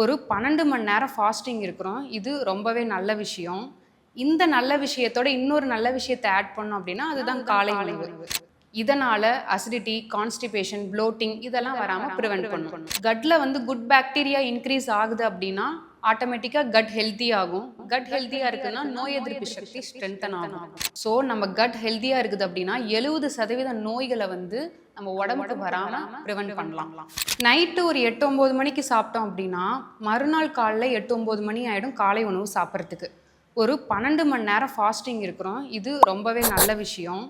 ஒரு பன்னெண்டு மணி நேரம் ஃபாஸ்டிங் இருக்கிறோம். இது ரொம்பவே நல்ல விஷயம். இந்த நல்ல விஷயத்தோட இன்னொரு நல்ல விஷயத்தை ஆட் பண்ணோம் அப்படின்னா அதுதான் காலை உணவு. இதனால அசிடிட்டி கான்ஸ்டிபேஷன் bloating இதெல்லாம் வராம ப்ரிவென்ட் பண்ணும். கட்ல வந்து குட் பாக்டீரியா இன்க்ரீஸ் ஆகுது அப்படின்னா ஆட்டோமேட்டிக்கா கட் ஹெல்த்தி ஆகும். கட் ஹெல்த்தியா இருக்குன்னா நோய் எதிர்ப்பு சக்தி ஸ்ட்ரென்தன் ஆகும். ஸோ நம்ம கட் ஹெல்த்தியா இருக்குது அப்படின்னா எழுபது சதவீத நோய்களை வந்து நம்ம உடம்புக்கு வராம ப்ரிவென்ட் பண்ணலாம். நைட்டு ஒரு எட்டு ஒம்பது மணிக்கு சாப்பிட்டோம் அப்படின்னா மறுநாள் காலைல எட்டு ஒம்பது மணி ஆயிடும் காலை உணவு சாப்பிட்றதுக்கு. ஒரு பன்னெண்டு மணி நேரம் ஃபாஸ்டிங் இருக்கிறோம். இது ரொம்பவே நல்ல விஷயம்.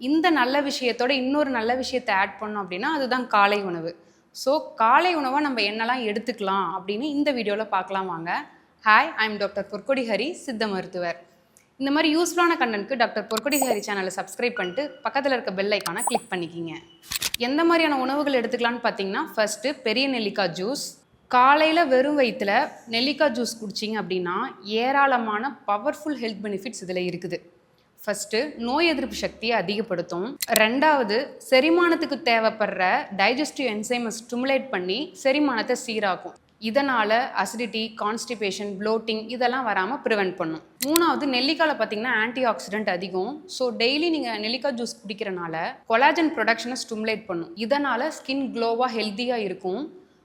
இந்த நல்ல விஷயத்தோட இன்னொரு நல்ல விஷயத்தை ஆட் பண்ணோம் அப்படின்னா அதுதான் காலை உணவு. ஸோ காலை உணவை நம்ம என்னெல்லாம் எடுத்துக்கலாம் அப்படின்னு இந்த வீடியோவில் பார்க்கலாம் வாங்க. Hi I'm doctor Porkodi Hari சித்த மருத்துவர் இந்த மாதிரி யூஸ்ஃபுல்லான கண்டென்ட்க்கு டாக்டர் பொற்கொடி ஹரி சேனலை சப்ஸ்கிரைப் பண்ணிட்டு பக்கத்தில் இருக்க பெல் ஐக்கானை கிளிக் பண்ணிக்கிங்க. எந்த மாதிரியான உணவுகள் எடுத்துக்கலாம்னு பார்த்தீங்கன்னா ஃபஸ்ட்டு பெரிய நெல்லிக்காய் ஜூஸ் காலையில் வெறும் வயிற்றுல நெல்லிக்காய் ஜூஸ் குடிச்சிங்க அப்படின்னா ஏராளமான பவர்ஃபுல் ஹெல்த் பெனிஃபிட்ஸ் இதில் இருக்குது. ஃபஸ்ட்டு நோய் எதிர்ப்பு சக்தியை அதிகப்படுத்தும். ரெண்டாவது செரிமானத்துக்கு தேவைப்படுற டைஜஸ்டிவ் என்சைமை ஸ்டிமுலேட் பண்ணி செரிமானத்தை சீராக்கும். இதனால் அசிடிட்டி கான்ஸ்டிபேஷன் ப்ளோட்டிங் இதெல்லாம் வராமல் ப்ரிவெண்ட் பண்ணும். மூணாவது நெல்லிக்காயில் பார்த்தீங்கன்னா ஆன்டி ஆக்சிடென்ட் அதிகம். ஸோ டெய்லி நீங்கள் நெல்லிக்காய் ஜூஸ் குடிக்கிறனால கொலாஜன் ப்ரொடக்ஷனை ஸ்டிமுலேட் பண்ணும். இதனால் ஸ்கின் க்ளோவாக ஹெல்த்தியாக இருக்கும்.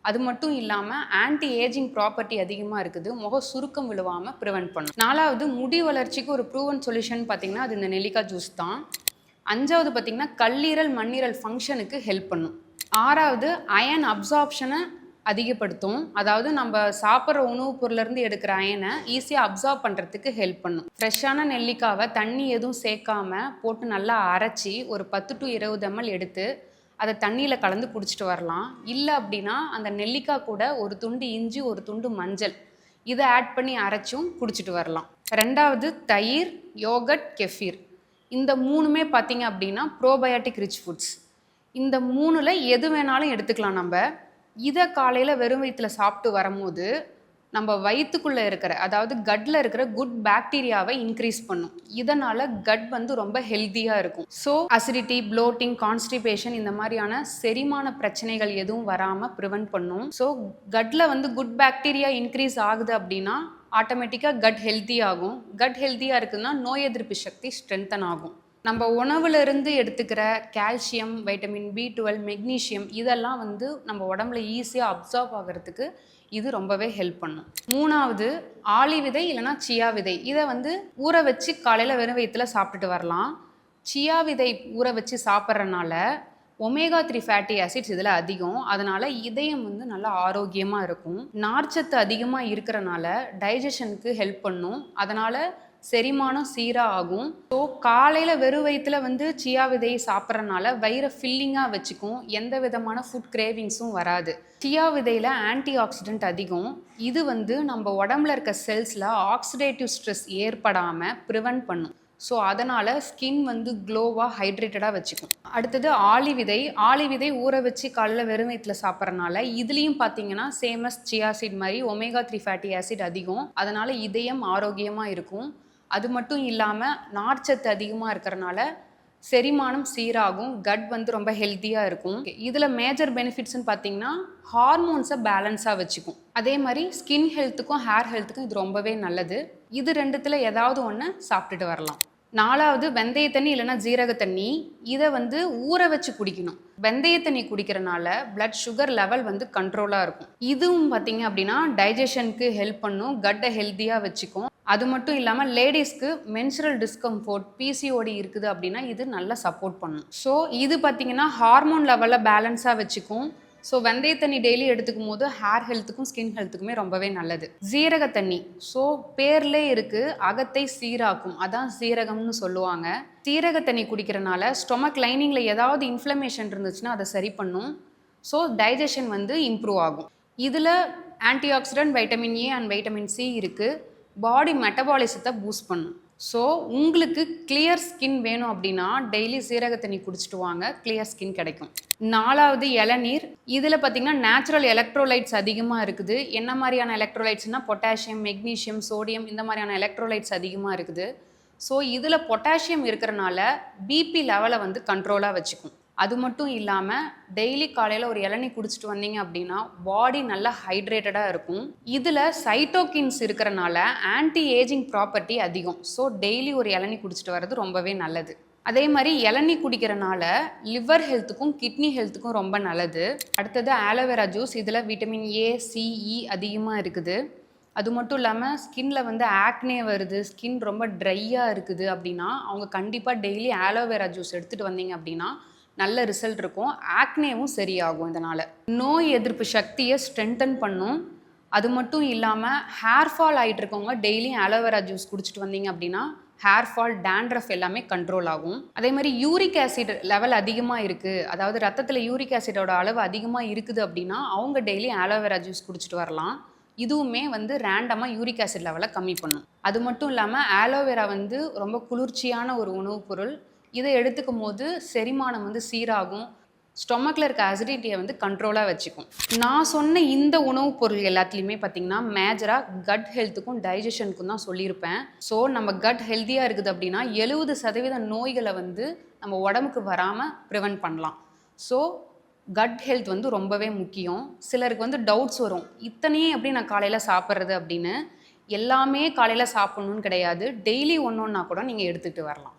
அது மட்டும் இல்லாமல் ஆன்டி ஏஜிங் ப்ராப்பர்ட்டி அதிகமாக இருக்குது. முக சுருக்கம் விழுவாமல் ப்ரிவென்ட் பண்ணும். நாலாவது முடி வளர்ச்சிக்கு ஒரு ப்ரூவன் சொல்யூஷன் பார்த்தீங்கன்னா அது இந்த நெல்லிக்காய் ஜூஸ் தான். அஞ்சாவது பார்த்தீங்கன்னா கல்லீரல் மண்ணீரல் ஃபங்க்ஷனுக்கு ஹெல்ப் பண்ணும். ஆறாவது அயன் அப்சார்ப்ஷனை அதிகப்படுத்தும். அதாவது நம்ம சாப்பிட்ற உணவுப் பொருள்லேருந்து எடுக்கிற அயனை ஈஸியாக அப்சார்ப் பண்ணுறதுக்கு ஹெல்ப் பண்ணும். ஃப்ரெஷ்ஷான நெல்லிக்காவை தண்ணி எதுவும் சேர்க்காம போட்டு நல்லா அரைச்சி ஒரு பத்து டு இருபது எம்எல் எடுத்து அதை தண்ணியில் கலந்து குடிச்சிட்டு வரலாம். இல்லை அப்படின்னா அந்த நெல்லிக்காய் கூட ஒரு துண்டு இஞ்சி ஒரு துண்டு மஞ்சள் இதை ஆட் பண்ணி அரைச்சும் குடிச்சிட்டு வரலாம். ரெண்டாவது தயிர் யோகட் கெஃபீர் இந்த மூணுமே பார்த்தீங்க அப்படின்னா ப்ரோபயோட்டிக் ரிச் ஃபுட்ஸ் இந்த மூணில் எது வேணாலும் எடுத்துக்கலாம் நம்ம. இதை காலையில் வெறும் வயிற்றுல சாப்பிட்டு வரும்போது நம்ம வயிற்றுக்குள்ளே இருக்கிற அதாவது கட்டில் இருக்கிற குட் பாக்டீரியாவை இன்க்ரீஸ் பண்ணும். இதனால் கட் வந்து ரொம்ப ஹெல்த்தியாக இருக்கும். ஸோ அசிடிட்டி ப்ளோட்டிங் கான்ஸ்டிபேஷன் இந்த மாதிரியான செரிமான பிரச்சனைகள் எதுவும் வராமல் ப்ரிவென்ட் பண்ணும். ஸோ கட்டில் வந்து குட் பாக்டீரியா இன்க்ரீஸ் ஆகுது அப்படின்னா ஆட்டோமேட்டிக்காக கட் ஹெல்த்தி ஆகும் கட் ஹெல்த்தியாக இருக்குதுன்னா நோய் எதிர்ப்பு சக்தி ஸ்ட்ரென்தன் ஆகும். நம்ம உணவுலேருந்து எடுத்துக்கிற calcium vitamin B twelve magnesium இதெல்லாம் வந்து நம்ம உடம்புல ஈஸியாக அப்சார்ப் ஆகிறதுக்கு இது ரொம்பவே ஹெல்ப் பண்ணும். மூணாவது ஆளி விதை இல்லைன்னா சியா விதை. இதை வந்து ஊற வச்சு காலையில் வெறும் வயிற்றில் சாப்பிட்டுட்டு வரலாம். சியா விதை ஊற வச்சு சாப்பிட்றனால ஒமேகா த்ரீ ஃபேட்டி ஆசிட்ஸ் இதில் அதிகம். அதனால் இதயம் வந்து நல்லா ஆரோக்கியமாக இருக்கும். நார்ச்சத்து அதிகமாக இருக்கிறனால டைஜஷனுக்கு ஹெல்ப் பண்ணும். அதனால் செரிமானம் சீராக ஆகும். ஸோ காலையில் வெறும் வயிற்றுல வந்து சியா விதையை சாப்பிட்றனால வயிறை ஃபில்லிங்காக வச்சுக்கும். எந்த விதமான ஃபுட் கிரேவிங்ஸும் வராது. சியா விதையில் ஆன்டி ஆக்சிடென்ட் அதிகம். இது வந்து நம்ம உடம்புல இருக்க செல்ஸில் ஆக்சிடேட்டிவ் ஸ்ட்ரெஸ் ஏற்படாமல் ப்ரிவென்ட் பண்ணும். ஸோ அதனால் ஸ்கின் வந்து க்ளோவாக ஹைட்ரேட்டடாக வச்சுக்கும். அடுத்தது ஆளி விதை. ஆளி விதை ஊற வச்சு காலையில் வெறும் வயிற்றுல சாப்பிட்றனால இதுலேயும் பார்த்தீங்கன்னா சேமஸ் சியாசிட் மாதிரி ஒமேகா த்ரீ ஃபேட்டி ஆசிட் அதிகம். அதனால் இதயம் ஆரோக்கியமாக இருக்கும். அது மட்டும் இல்லாமல் நார்ச்சத்து அதிகமாக இருக்கிறனால செரிமானம் சீராகும் கட் வந்து ரொம்ப ஹெல்த்தியாக இருக்கும். இதில் மேஜர் பெனிஃபிட்ஸ்னு பார்த்தீங்கன்னா ஹார்மோன்ஸை பேலன்ஸாக வச்சுக்கும். அதே மாதிரி ஸ்கின் ஹெல்த்துக்கும் ஹேர் ஹெல்த்துக்கும் இது ரொம்பவே நல்லது. இது ரெண்டுத்தில் ஏதாவது ஒன்று சாப்பிட்டுட்டு வரலாம். நாலாவது வெந்தய தண்ணி இல்லைன்னா ஜீரக தண்ணி. இதை வந்து ஊற வச்சு குடிக்கணும். வெந்தய தண்ணி குடிக்கிறனால பிளட் சுகர் லெவல் வந்து கண்ட்ரோலாக இருக்கும். இதுவும் பார்த்தீங்க அப்படின்னா டைஜஷனுக்கு ஹெல்ப் பண்ணும். கட்டை ஹெல்த்தியாக வச்சுக்கும். அது மட்டும் இல்லாமல் லேடிஸ்க்கு மென்சுரல் டிஸ்கம்ஃபோர்ட் பிசிஓடி இருக்குது அப்படின்னா இது நல்லா சப்போர்ட் பண்ணும். ஸோ இது பார்த்தீங்கன்னா ஹார்மோன் லெவலில் பேலன்ஸாக வச்சுக்கும். ஸோ வெந்தய தண்ணி டெய்லி எடுத்துக்கும் போது ஹேர் ஹெல்த்துக்கும் ஸ்கின் ஹெல்த்துக்குமே ரொம்பவே நல்லது. ஜீரக தண்ணி. ஸோ பேர்லே இருக்கு அகத்தை சீராக்கும். அதான் சீரகம்னு சொல்லுவாங்க. சீரக தண்ணி குடிக்கிறனால ஸ்டொமக் லைனிங்கில் ஏதாவது இன்ஃப்ளமேஷன் இருந்துச்சுன்னா அதை சரி பண்ணும். ஸோ டைஜஷன் வந்து இம்ப்ரூவ் ஆகும். இதில் antioxidant vitamin A and vitamin C இருக்குது பாடி மெட்டபாலிசத்தை பூஸ்ட் பண்ணும். ஸோ உங்களுக்கு கிளியர் ஸ்கின் வேணும் அப்படின்னா டெய்லி சீரக தண்ணி குடிச்சிட்டு வாங்க. கிளியர் ஸ்கின் கிடைக்கும். நாலாவது இளநீர் இதில் பார்த்தீங்கன்னா நேச்சுரல் எலக்ட்ரோலைட்ஸ் அதிகமாக இருக்குது. என்ன மாதிரியான எலக்ட்ரோலைட்ஸ்னால் பொட்டாசியம் மெக்னீஷியம் சோடியம் இந்த மாதிரியான எலக்ட்ரோலைட்ஸ் அதிகமாக இருக்குது. ஸோ இதில் பொட்டாசியம் இருக்கிறனால பிபி லெவலை வந்து கண்ட்ரோலாக வச்சுக்கும். அது மட்டும் இல்லாமல் டெய்லி காலையில் ஒரு இளநீ குடிச்சிட்டு வந்தீங்க அப்படின்னா பாடி நல்லா ஹைட்ரேட்டடாக இருக்கும். இதில் சைட்டோகின்ஸ் இருக்கிறனால ஆன்டி ஏஜிங் ப்ராப்பர்ட்டி அதிகம். ஸோ டெய்லி ஒரு இளநீ குடிச்சிட்டு வர்றது ரொம்பவே நல்லது. அதே மாதிரி இளநீ குடிக்கிறனால லிவர் ஹெல்த்துக்கும் கிட்னி ஹெல்த்துக்கும் ரொம்ப நல்லது. அடுத்தது ஆலோவேரா ஜூஸ் இதில் விட்டமின் ஏ சிஇ அதிகமாக இருக்குது. அது மட்டும் இல்லாமல் ஸ்கின்ல வந்து ஆக்னே வருது. ஸ்கின் ரொம்ப ட்ரையாக இருக்குது அப்படின்னா அவங்க கண்டிப்பாக டெய்லி ஆலோவேரா ஜூஸ் எடுத்துகிட்டு வந்தீங்க அப்படின்னா நல்ல ரிசல்ட் இருக்கும். ஆக்னேவும் சரியாகும் இதனால். நோய் எதிர்ப்பு சக்தியை ஸ்ட்ரென்தன் பண்ணும். அது மட்டும் இல்லாமல் ஹேர் ஃபால் ஆகிட்டு இருக்கவங்க டெய்லியும் ஆலோவேரா ஜூஸ் குடிச்சிட்டு வந்தீங்க அப்படின்னா ஹேர் ஃபால் டேண்ட்ரஃப் எல்லாமே கண்ட்ரோல் ஆகும். அதே மாதிரி யூரிக் ஆசிட் லெவல் அதிகமாக இருக்குது அதாவது ரத்தத்தில் யூரிக் ஆசிடோட அளவு அதிகமாக இருக்குது அப்படின்னா அவங்க டெய்லி ஆலோவேரா ஜூஸ் குடிச்சிட்டு வரலாம். இதுவுமே வந்து ரேண்டமாக யூரிக் ஆசிட் லெவலை கம்மி பண்ணும். அது மட்டும் இல்லாமல் ஆலோவேரா வந்து ரொம்ப குளிர்ச்சியான ஒரு உணவுப் பொருள். இதை எடுத்துக்கும் போது செரிமானம் வந்து சீராகும். ஸ்டொமக்கில் இருக்க அசிடிட்டியை வந்து கண்ட்ரோலாக வச்சுக்கும். நான் சொன்ன இந்த உணவுப் பொருள் எல்லாத்துலேயுமே பார்த்தீங்கன்னா மேஜராக கட் ஹெல்த்துக்கும் டைஜஷனுக்கும் தான் சொல்லியிருப்பேன். ஸோ நம்ம கட் ஹெல்த்தியாக இருக்குது அப்படின்னா எழுபது சதவீத நோய்களை வந்து நம்ம உடம்புக்கு வராமல் ப்ரிவென்ட் பண்ணலாம். ஸோ கட் ஹெல்த் வந்து ரொம்பவே முக்கியம். சிலருக்கு வந்து டவுட்ஸ் வரும். இத்தனையே எப்படி நான் காலையில் சாப்பிட்றது அப்படின்னு? எல்லாமே காலையில் சாப்பிட்ணுன்னு கிடையாது. டெய்லி ஒன்று ஒன்றா கூட நீங்கள் எடுத்துகிட்டு வரலாம்.